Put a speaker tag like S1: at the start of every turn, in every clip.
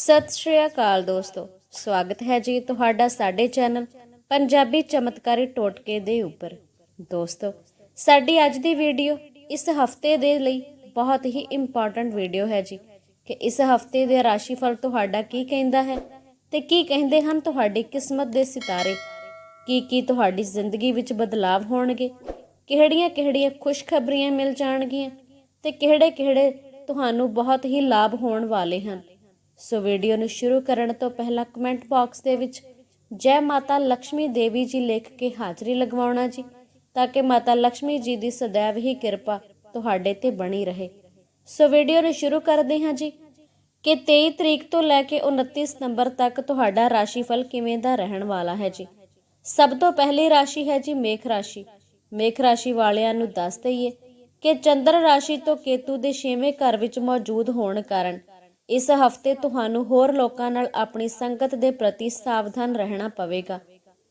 S1: ਸਤਿ ਸ਼੍ਰੀ ਅਕਾਲ ਦੋਸਤੋ। ਸਵਾਗਤ ਹੈ ਜੀ ਤੁਹਾਡਾ ਸਾਡੇ ਚੈਨਲ ਪੰਜਾਬੀ ਚਮਤਕਾਰੀ ਟੋਟਕੇ ਦੇ ਉੱਪਰ। ਦੋਸਤੋ, ਸਾਡੀ ਅੱਜ ਦੀ ਵੀਡੀਓ ਇਸ ਹਫ਼ਤੇ ਦੇ ਲਈ ਬਹੁਤ ਹੀ ਇੰਪੋਰਟੈਂਟ ਵੀਡੀਓ ਹੈ ਜੀ। ਕਿ ਇਸ ਹਫ਼ਤੇ ਦੇ ਰਾਸ਼ੀਫਲ ਤੁਹਾਡਾ ਕੀ ਕਹਿੰਦਾ ਹੈ ਤੇ ਕੀ ਕਹਿੰਦੇ ਹਨ ਤੁਹਾਡੀ ਕਿਸਮਤ ਦੇ ਸਿਤਾਰੇ? ਕੀ ਕੀ ਤੁਹਾਡੀ ਜ਼ਿੰਦਗੀ ਵਿੱਚ ਬਦਲਾਵ ਹੋਣਗੇ? ਕਿਹੜੀਆਂ-ਕਿਹੜੀਆਂ ਖੁਸ਼ਖਬਰੀਆਂ ਮਿਲ ਜਾਣਗੀਆਂ? ਤੇ ਕਿਹੜੇ-ਕਿਹੜੇ ਤੁਹਾਨੂੰ ਬਹੁਤ ਹੀ ਲਾਭ ਹੋਣ ਵਾਲੇ ਹਨ? ਸੋ ਵੀਡੀਓ ਨੂੰ ਸ਼ੁਰੂ ਕਰਨ ਤੋਂ ਪਹਿਲਾਂ ਕਮੈਂਟ ਬਾਕਸ ਦੇ ਵਿੱਚ ਜੈ ਮਾਤਾ ਲక్ష్ਮੀ ਦੇਵੀ ਜੀ ਲਿਖ ਕੇ ਹਾਜ਼ਰੀ ਲਗਵਾਉਣਾ ਜੀ, ਤਾਂ ਕਿ ਮਾਤਾ ਲక్ష్ਮੀ ਜੀ ਦੀ ਸदैव ਹੀ ਕਿਰਪਾ ਤੁਹਾਡੇ ਤੇ ਬਣੀ ਰਹੇ। ਸੋ ਵੀਡੀਓ ਨੂੰ ਸ਼ੁਰੂ ਕਰਦੇ ਹਾਂ ਜੀ। ਕਿ 23 ਤਰੀਕ ਤੋਂ ਲੈ ਕੇ 29 ਸਤੰਬਰ ਤੱਕ ਤੁਹਾਡਾ ਰਾਸ਼ੀ ਫਲ ਕਿਵੇਂ ਦਾ ਰਹਿਣ ਵਾਲਾ ਹੈ ਜੀ? ਸਭ ਤੋਂ ਪਹਿਲੀ ਰਾਸ਼ੀ ਹੈ ਜੀ ਮੇਖ ਰਾਸ਼ੀ। ਮੇਖ ਰਾਸ਼ੀ ਵਾਲਿਆਂ ਨੂੰ ਦੱਸ ਦਈਏ ਕਿ ਚੰਦਰ ਰਾਸ਼ੀ ਤੋਂ ਕੇਤੂ ਦੇ 6ਵੇਂ ਘਰ ਵਿੱਚ ਮੌਜੂਦ ਹੋਣ ਕਾਰਨ ਇਸ ਹਫ਼ਤੇ ਤੁਹਾਨੂੰ ਹੋਰ ਲੋਕਾਂ ਨਾਲ ਆਪਣੀ ਸੰਗਤ ਦੇ ਪ੍ਰਤੀ ਸਾਵਧਾਨ ਰਹਿਣਾ ਪਵੇਗਾ,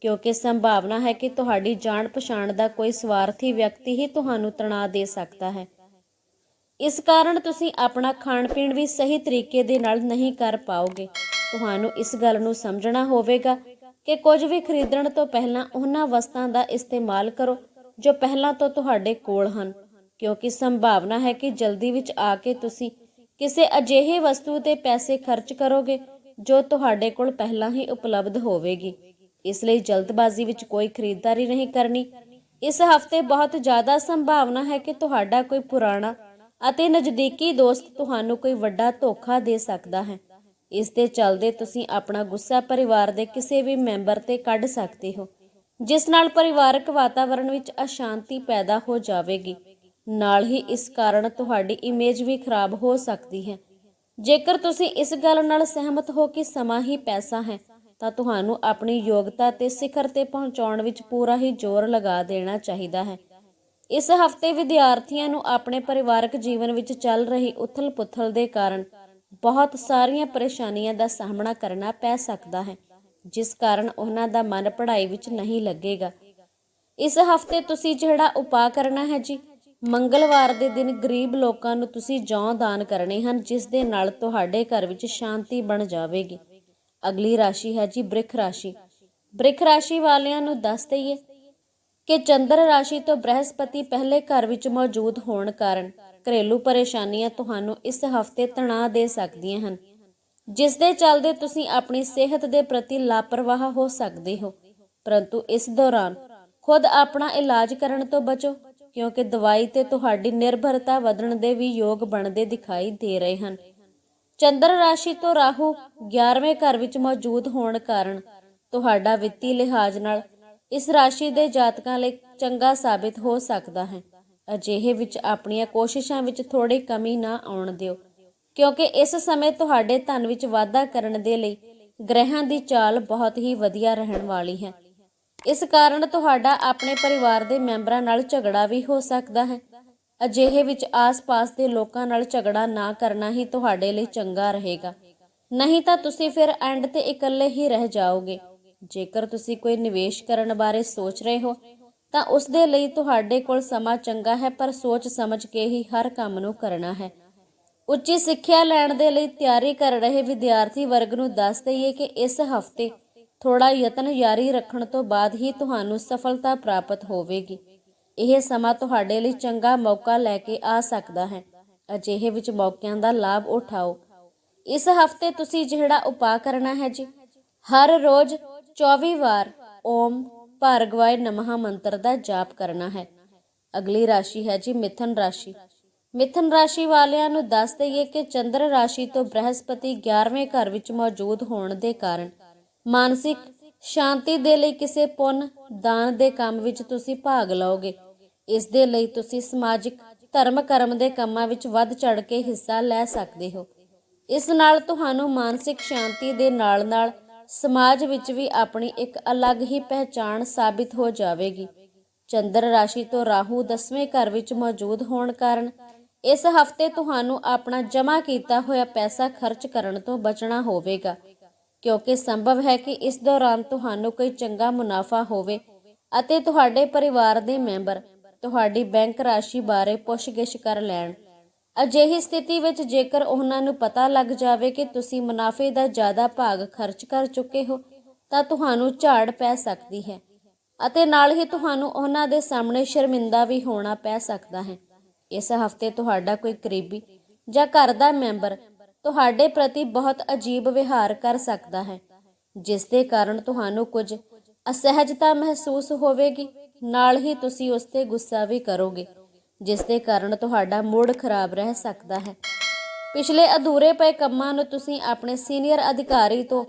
S1: ਕਿਉਂਕਿ ਸੰਭਾਵਨਾ ਹੈ ਕਿ ਤੁਹਾਡੀ ਜਾਣ ਪਛਾਣ ਦਾ ਕੋਈ ਸਵਾਰਥੀ ਵਿਅਕਤੀ ਹੀ ਤੁਹਾਨੂੰ ਤਣਾਅ ਦੇ ਸਕਦਾ ਹੈ। ਇਸ ਕਾਰਨ ਤੁਸੀਂ ਆਪਣਾ ਖਾਣ ਪੀਣ ਵੀ ਸਹੀ ਤਰੀਕੇ ਦੇ ਨਾਲ ਨਹੀਂ ਕਰ ਪਾਓਗੇ। ਤੁਹਾਨੂੰ ਇਸ ਗੱਲ ਨੂੰ ਸਮਝਣਾ ਹੋਵੇਗਾ ਕਿ ਕੁਝ ਵੀ ਖਰੀਦਣ ਤੋਂ ਪਹਿਲਾਂ ਉਹਨਾਂ ਵਸਤਾਂ ਦਾ ਇਸਤੇਮਾਲ ਕਰੋ ਜੋ ਪਹਿਲਾਂ ਤੋਂ ਤੁਹਾਡੇ ਕੋਲ ਹਨ, ਕਿਉਂਕਿ ਸੰਭਾਵਨਾ ਹੈ ਕਿ ਜਲਦੀ ਵਿੱਚ ਆ ਕੇ ਤੁਸੀਂ ਕਿਸੇ ਅਜਿਹੇ ਵਸਤੂ ਤੇ ਪੈਸੇ ਖਰਚ ਕਰੋਗੇ, ਜੋ ਤੁਹਾਡੇ ਕੋਲ ਪਹਿਲਾਂ ਹੀ ਉਪਲਬਧ ਹੋਵੇਗੀ। ਇਸ ਲਈ ਜਲਦਬਾਜ਼ੀ ਵਿੱਚ ਕੋਈ ਖਰੀਦਦਾਰੀ ਨਹੀਂ ਕਰਨੀ। ਇਸ ਹਫ਼ਤੇ ਬਹੁਤ ਜ਼ਿਆਦਾ ਸੰਭਾਵਨਾ ਹੈ ਕਿ ਤੁਹਾਡਾ ਕੋਈ ਪੁਰਾਣਾ ਅਤੇ ਨਜ਼ਦੀਕੀ ਦੋਸਤ ਤੁਹਾਨੂੰ ਕੋਈ ਵੱਡਾ ਧੋਖਾ ਦੇ ਸਕਦਾ ਹੈ। ਇਸ ਦੇ ਚੱਲਦੇ ਤੁਸੀਂ ਆਪਣਾ ਗੁੱਸਾ ਪਰਿਵਾਰ ਦੇ ਕਿਸੇ ਵੀ ਮੈਂਬਰ ਤੇ ਕੱਢ ਸਕਦੇ ਹੋ, ਜਿਸ ਨਾਲ ਪਰਿਵਾਰਕ ਵਾਤਾਵਰਣ ਵਿੱਚ ਅਸ਼ਾਂਤੀ ਪੈਦਾ ਹੋ ਜਾਵੇਗੀ। ਨਾਲ ਹੀ ਇਸ ਕਾਰਨ ਤੁਹਾਡੀ ਇਮੇਜ ਵੀ ਖਰਾਬ ਹੋ ਸਕਦੀ ਹੈ। ਜੇਕਰ ਤੁਸੀਂ ਇਸ ਗੱਲ ਨਾਲ ਸਹਿਮਤ ਹੋ ਕਿ ਸਮਾਂ ਹੀ ਪੈਸਾ ਹੈ, ਤਾਂ ਤੁਹਾਨੂੰ ਆਪਣੀ ਯੋਗਤਾ ਤੇ ਸਿਖਰ ਤੇ ਪਹੁੰਚਾਉਣ ਵਿੱਚ ਪੂਰਾ ਹੀ ਜ਼ੋਰ ਲਗਾ ਦੇਣਾ ਚਾਹੀਦਾ ਹੈ। ਇਸ ਹਫ਼ਤੇ ਵਿਦਿਆਰਥੀਆਂ ਨੂੰ ਆਪਣੇ ਪਰਿਵਾਰਕ ਜੀਵਨ ਵਿੱਚ ਚੱਲ ਰਹੀ ਉਥਲ-ਪੁਥਲ ਦੇ ਕਾਰਨ ਬਹੁਤ ਸਾਰੀਆਂ ਪਰੇਸ਼ਾਨੀਆਂ ਦਾ ਸਾਹਮਣਾ ਕਰਨਾ ਪੈ ਸਕਦਾ ਹੈ, ਜਿਸ ਕਾਰਨ ਉਹਨਾਂ ਦਾ ਮਨ ਪੜ੍ਹਾਈ ਵਿੱਚ ਨਹੀਂ ਲੱਗੇਗਾ। ਇਸ ਹਫ਼ਤੇ ਤੁਸੀਂ ਜਿਹੜਾ ਉਪਾਅ ਕਰਨਾ ਹੈ ਜੀ ਮੰਗਲਵਾਰ ਦੇ ਦਿਨ ਗਰੀਬ ਲੋਕਾਂ ਨੂੰ ਤੁਸੀਂ ਜੌਂ ਦਾਨ ਕਰਨੇ ਹਨ, ਜਿਸ ਦੇ ਨਾਲ ਤੁਹਾਡੇ ਘਰ ਵਿੱਚ ਸ਼ਾਂਤੀ ਬਣ ਜਾਵੇਗੀ। ਅਗਲੀ ਰਾਸ਼ੀ ਹੈ ਜੀ ਬ੍ਰਿਖ ਰਾਸ਼ੀ। ਬ੍ਰਿਖ ਰਾਸ਼ੀ ਵਾਲਿਆਂ ਨੂੰ ਦੱਸ ਦਈਏ ਕਿ ਚੰਦਰ ਰਾਸ਼ੀ ਤੋਂ ਬ੍ਰਹਸਪਤੀ ਪਹਿਲੇ ਘਰ ਵਿੱਚ ਮੌਜੂਦ ਹੋਣ ਕਾਰਨ ਘਰੇਲੂ ਪਰੇਸ਼ਾਨੀਆਂ ਤੁਹਾਨੂੰ ਇਸ ਹਫ਼ਤੇ ਤਣਾਅ ਦੇ ਸਕਦੀਆਂ ਹਨ, ਜਿਸ ਦੇ ਚੱਲਦੇ ਤੁਸੀਂ ਆਪਣੀ ਸਿਹਤ ਦੇ ਪ੍ਰਤੀ ਲਾਪਰਵਾਹ ਹੋ ਸਕਦੇ ਹੋ। ਪਰੰਤੂ ਇਸ ਦੌਰਾਨ ਖੁਦ ਆਪਣਾ ਇਲਾਜ ਕਰਨ ਤੋਂ ਬਚੋ। ਕਿਉਂਕਿ ਦਵਾਈ ਤੇ ਤੁਹਾਡੀ ਨਿਰਭਰਤਾ ਵਧਣ ਦੇ ਵੀ ਯੋਗ ਬਣਦੇ ਦਿਖਾਈ ਦੇ ਰਹੇ ਹਨ। ਚੰਦਰ ਰਾਸ਼ੀ ਤੋਂ ਰਾਹੂ 11ਵੇਂ ਘਰ ਵਿੱਚ ਮੌਜੂਦ ਹੋਣ ਕਾਰਨ ਤੁਹਾਡਾ ਵਿੱਤੀ ਲਿਹਾਜ਼ ਨਾਲ ਇਸ ਰਾਸ਼ੀ ਦੇ ਜਾਤਕਾਂ ਲਈ ਚੰਗਾ ਸਾਬਿਤ ਹੋ ਸਕਦਾ ਹੈ। ਅਜਿਹੇ ਵਿੱਚ ਆਪਣੀਆਂ ਕੋਸ਼ਿਸ਼ਾਂ ਵਿੱਚ ਥੋੜੀ ਕਮੀ ਨਾ ਆਉਣ ਦਿਓ, ਕਿਉਂਕਿ ਇਸ ਸਮੇਂ ਤੁਹਾਡੇ ਧਨ ਵਿੱਚ ਵਾਧਾ ਕਰਨ ਦੇ ਲਈ ਗ੍ਰਹਿਾਂ ਦੀ ਚਾਲ ਬਹੁਤ ਹੀ ਵਧੀਆ ਰਹਿਣ ਵਾਲੀ ਹੈ। ਇਸ ਕਾਰਨ ਤੁਹਾਡਾ ਆਪਣੇ ਪਰਿਵਾਰ ਦੇ ਮੈਂਬਰਾਂ ਨਾਲ ਝਗੜਾ ਵੀ ਹੋ ਸਕਦਾ ਹੈ। ਅਜਿਹੇ ਵਿੱਚ ਆਸ-ਪਾਸ ਦੇ ਲੋਕਾਂ ਨਾਲ ਝਗੜਾ ਨਾ ਕਰਨਾ ਹੀ ਤੁਹਾਡੇ ਲਈ ਚੰਗਾ ਰਹੇਗਾ। ਨਹੀਂ ਤਾਂ ਤੁਸੀਂ ਫਿਰ ਐਂਡ ਤੇ ਇਕੱਲੇ ਹੀ ਰਹਿ ਜਾਓਗੇ। ਜੇਕਰ ਤੁਸੀਂ ਕੋਈ ਨਿਵੇਸ਼ ਕਰਨ ਬਾਰੇ ਸੋਚ ਰਹੇ ਹੋ, ਤਾਂ ਉਸ ਦੇ ਲਈ ਤੁਹਾਡੇ ਕੋਲ ਸਮਾਂ ਚੰਗਾ ਹੈ, ਪਰ ਸੋਚ ਸਮਝ ਕੇ ਹੀ ਹਰ ਕੰਮ ਨੂੰ ਕਰਨਾ ਹੈ। ਉੱਚੀ ਸਿੱਖਿਆ ਲੈਣ ਦੇ ਲਈ ਤਿਆਰੀ ਕਰ ਰਹੇ ਵਿਦਿਆਰਥੀ ਵਰਗ ਨੂੰ ਦੱਸ ਦਈਏ ਕਿ ਇਸ ਹਫ਼ਤੇ ਥੋੜਾ ਯਤਨ ਜਾਰੀ ਰੱਖਣ ਤੋਂ ਬਾਅਦ ਹੀ ਤੁਹਾਨੂੰ ਸਫਲਤਾ ਪ੍ਰਾਪਤ ਹੋਵੇਗੀ। ਇਹ ਸਮਾਂ ਤੁਹਾਡੇ ਲਈ ਚੰਗਾ ਮੌਕਾ ਲੈ ਕੇ ਆ ਸਕਦਾ ਹੈ। ਅਜਿਹੇ ਵਿੱਚ ਮੌਕਿਆਂ ਦਾ ਲਾਭ ਉਠਾਓ। ਇਸ ਹਫ਼ਤੇ ਤੁਸੀਂ ਜਿਹੜਾ ਉਪਾਅ ਕਰਨਾ ਹੈ ਜੀ, ਹਰ ਰੋਜ਼ 24 ਵਾਰ ਓਮ ਭਾਰਗਵਾਏ ਨਮಃ ਮੰਤਰ ਦਾ ਜਾਪ ਕਰਨਾ ਹੈ। ਅਗਲੀ ਰਾਸ਼ੀ ਹੈ ਜੀ ਮਿਥਨ ਰਾਸ਼ੀ। ਮਿਥਨ ਰਾਸ਼ੀ ਵਾਲਿਆਂ ਨੂੰ ਦੱਸ ਦਈਏ ਕਿ ਚੰਦਰ ਰਾਸ਼ੀ ਤੋਂ ਬ੍ਰਹਸਪਤੀ 11ਵੇਂ ਘਰ ਵਿੱਚ ਮੌਜੂਦ ਹੋਣ ਦੇ ਕਾਰਨ ਮਾਨਸਿਕ ਸ਼ਾਂਤੀ ਦੇ ਲਈ ਕਿਸੇ ਪੁੰਨ ਦਾਨ ਦੇ ਕੰਮ ਵਿੱਚ ਤੁਸੀਂ ਭਾਗ ਲਓਗੇ। ਇਸ ਦੇ ਲਈ ਤੁਸੀਂ ਸਮਾਜਿਕ ਧਰਮ ਕਰਮ ਦੇ ਕੰਮਾਂ ਵਿੱਚ ਵੱਧ ਚੜ ਕੇ ਹਿੱਸਾ ਲੈ ਸਕਦੇ ਹੋ। ਇਸ ਨਾਲ ਤੁਹਾਨੂੰ ਮਾਨਸਿਕ ਸ਼ਾਂਤੀ ਦੇ ਨਾਲ-ਨਾਲ ਸਮਾਜ ਵਿੱਚ ਵੀ ਆਪਣੀ ਇੱਕ ਅਲੱਗ ਹੀ ਪਹਿਚਾਣ ਸਾਬਿਤ ਹੋ ਜਾਵੇਗੀ। ਚੰਦਰ ਰਾਸ਼ੀ ਤੋਂ ਰਾਹੂ 10ਵੇਂ ਘਰ ਵਿੱਚ ਮੌਜੂਦ ਹੋਣ ਕਾਰਨ ਇਸ ਹਫ਼ਤੇ ਤੁਹਾਨੂੰ ਆਪਣਾ ਜਮ੍ਹਾਂ ਕੀਤਾ ਹੋਇਆ ਪੈਸਾ ਖਰਚ ਕਰਨ ਤੋਂ ਬਚਣਾ ਹੋਵੇਗਾ। ਕਿਉਂਕਿ ਸੰਭਵ ਹੈ ਕਿ ਇਸ ਦੌਰਾਨ ਤੁਹਾਨੂੰ ਕੋਈ ਚੰਗਾ ਮੁਨਾਫਾ ਹੋਵੇ ਅਤੇ ਤੁਹਾਡੇ ਪਰਿਵਾਰ ਦੇ ਮੈਂਬਰ ਤੁਹਾਡੀ ਬੈਂਕ ਰਾਸ਼ੀ ਬਾਰੇ ਪੁੱਛਗਿੱਛ ਕਰ ਲੈਣ। ਅਜਿਹੀ ਸਥਿਤੀ ਵਿੱਚ ਜੇਕਰ ਉਹਨਾਂ ਨੂੰ ਪਤਾ ਲੱਗ ਜਾਵੇ ਕਿ ਤੁਸੀਂ ਮੁਨਾਫੇ ਦਾ ਜ਼ਿਆਦਾ ਭਾਗ ਖਰਚ ਕਰ ਚੁੱਕੇ ਹੋ, ਤਾਂ ਤੁਹਾਨੂੰ ਝਾੜ ਪੈ ਸਕਦੀ ਹੈ ਅਤੇ ਨਾਲ ਹੀ ਤੁਹਾਨੂੰ ਉਹਨਾਂ ਦੇ ਸਾਹਮਣੇ ਸ਼ਰਮਿੰਦਾ ਵੀ ਹੋਣਾ ਪੈ ਸਕਦਾ ਹੈ। ਇਸ ਹਫ਼ਤੇ ਤੁਹਾਡਾ ਕੋਈ ਕਰੀਬੀ ਜਾਂ ਘਰ ਦਾ ਮੈਂਬਰ ਤੁਹਾਡੇ ਪ੍ਰਤੀ ਬਹੁਤ ਅਜੀਬ ਵਿਹਾਰ ਕਰ ਸਕਦਾ ਹੈ, ਜਿਸ ਦੇ ਕਾਰਨ ਤੁਹਾਨੂੰ ਕੁਝ ਅਸਹਿਜਤਾ ਮਹਿਸੂਸ ਹੋਵੇਗੀ। ਨਾਲ ਹੀ ਤੁਸੀਂ ਉਸ ਤੇ ਗੁੱਸਾ ਵੀ ਕਰੋਗੇ, ਜਿਸ ਦੇ ਕਾਰਨ ਤੁਹਾਡਾ ਮੂਡ ਖਰਾਬ ਰਹਿ ਸਕਦਾ ਹੈ। ਪਿਛਲੇ ਅਧੂਰੇ ਪਏ ਕੰਮਾਂ ਨੂੰ ਤੁਸੀਂ ਆਪਣੇ ਸੀਨੀਅਰ ਅਧਿਕਾਰੀ ਤੋਂ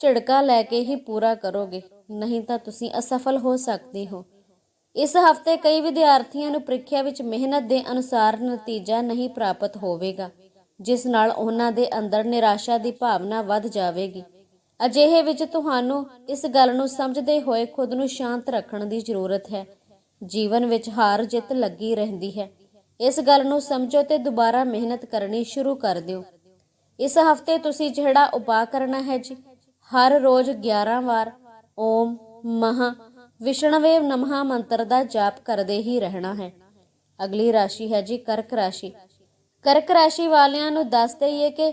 S1: ਝਿੜਕਾ ਲੈ ਕੇ ਹੀ ਪੂਰਾ ਕਰੋਗੇ, ਨਹੀਂ ਤਾਂ ਤੁਸੀਂ ਅਸਫਲ ਹੋ ਸਕਦੇ ਹੋ। ਇਸ ਹਫ਼ਤੇ ਕਈ ਵਿਦਿਆਰਥੀਆਂ ਨੂੰ ਪ੍ਰੀਖਿਆ ਵਿੱਚ ਮਿਹਨਤ ਦੇ ਅਨੁਸਾਰ ਨਤੀਜਾ ਨਹੀਂ ਪ੍ਰਾਪਤ ਹੋਵੇਗਾ। ਜਿਸ ਨਾਲ ਉਹਨਾਂ ਦੇ ਅੰਦਰ ਨਿਰਾਸ਼ਾ ਦੀ ਭਾਵਨਾ ਵੱਧ ਜਾਵੇਗੀ। ਅਜਿਹੇ ਵਿੱਚ ਤੁਹਾਨੂੰ ਇਸ ਗੱਲ ਨੂੰ ਸਮਝਦੇ ਹੋਏ ਖੁਦ ਨੂੰ ਸ਼ਾਂਤ ਰੱਖਣ ਦੀ ਜ਼ਰੂਰਤ ਹੈ। ਜੀਵਨ ਵਿੱਚ ਹਾਰ ਜਿੱਤ ਲੱਗੀ ਰਹਿੰਦੀ ਹੈ। ਇਸ ਗੱਲ ਨੂੰ ਸਮਝੋ ਤੇ ਦੁਬਾਰਾ ਮਿਹਨਤ ਕਰਨੀ ਸ਼ੁਰੂ ਕਰ ਦਿਓ। ਇਸ ਹਫ਼ਤੇ ਤੁਸੀਂ ਜਿਹੜਾ ਉਪਾਅ ਕਰਨਾ ਹੈ ਜੀ, ਹਰ ਰੋਜ਼ 11 ਵਾਰ ਓਮ ਮਹਾ ਵਿਸ਼ਣਵੇ ਨਮਹਾ ਮੰਤਰ ਦਾ ਜਾਪ ਕਰਦੇ ਹੀ ਰਹਿਣਾ ਹੈ। ਅਗਲੀ ਰਾਸ਼ੀ ਹੈ ਜੀ ਕਰਕ ਰਾਸ਼ੀ। ਕਰਕ ਰਾਸ਼ੀ ਵਾਲਿਆਂ ਨੂੰ ਦੱਸ ਦਈਏ ਕਿ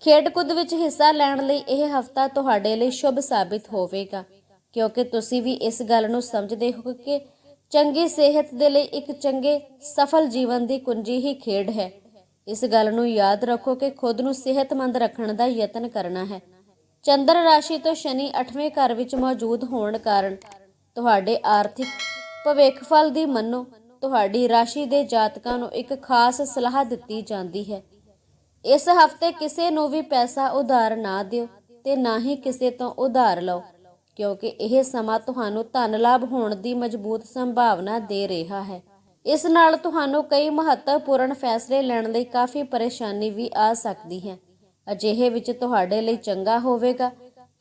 S1: ਖੇਡ-ਕੁੱਦ ਵਿੱਚ ਹਿੱਸਾ ਲੈਣ ਲਈ ਇਹ ਹਫਤਾ ਤੁਹਾਡੇ ਲਈ ਸ਼ੁਭ ਸਾਬਿਤ ਹੋਵੇਗਾ। ਕਿਉਂਕਿ ਤੁਸੀਂ ਵੀ ਇਸ ਗੱਲ ਨੂੰ ਸਮਝਦੇ ਹੋ ਕਿ ਚੰਗੀ ਸਿਹਤ ਦੇ ਲਈ ਇੱਕ ਚੰਗੇ, ਸਫਲ ਜੀਵਨ ਦੀ ਕੁੰਜੀ ਹੀ ਖੇਡ ਹੈ। ਇਸ ਗੱਲ ਨੂੰ ਯਾਦ ਰੱਖੋ ਕਿ ਖੁਦ ਨੂੰ ਸਿਹਤਮੰਦ ਰੱਖਣ ਦਾ ਯਤਨ ਕਰਨਾ ਹੈ। ਚੰਦਰ ਰਾਸ਼ੀ ਤੋਂ ਸ਼ਨੀ 8ਵੇਂ ਘਰ ਵਿੱਚ ਮੌਜੂਦ ਹੋਣ ਕਾਰਨ ਤੁਹਾਡੇ ਆਰਥਿਕ ਭਵਿੱਖ ਫਲ ਦੀ ਮੰਨੋ। ਤੁਹਾਡੀ ਰਾਸ਼ੀ ਦੇ ਜਾਤਕਾਂ ਨੂੰ ਇੱਕ ਖਾਸ ਸਲਾਹ ਦਿੱਤੀ ਜਾਂਦੀ ਹੈ। ਇਸ ਹਫ਼ਤੇ ਕਿਸੇ ਨੂੰ ਵੀ ਪੈਸਾ ਉਧਾਰ ਨਾ ਦਿਓ ਤੇ ਨਾ ਹੀ ਕਿਸੇ ਤੋਂ ਉਧਾਰ ਲਓ, ਕਿਉਂਕਿ ਇਹ ਸਮਾਂ ਤੁਹਾਨੂੰ ਧਨ ਲਾਭ ਹੋਣ ਦੀ ਮਜ਼ਬੂਤ ਸੰਭਾਵਨਾ ਦੇ ਰਿਹਾ ਹੈ। ਇਸ ਨਾਲ ਤੁਹਾਨੂੰ ਕਈ ਮਹੱਤਵਪੂਰਨ ਫੈਸਲੇ ਲੈਣ ਲਈ ਕਾਫੀ ਪਰੇਸ਼ਾਨੀ ਵੀ ਆ ਸਕਦੀ ਹੈ। ਅਜਿਹੇ ਵਿੱਚ ਤੁਹਾਡੇ ਲਈ ਚੰਗਾ ਹੋਵੇਗਾ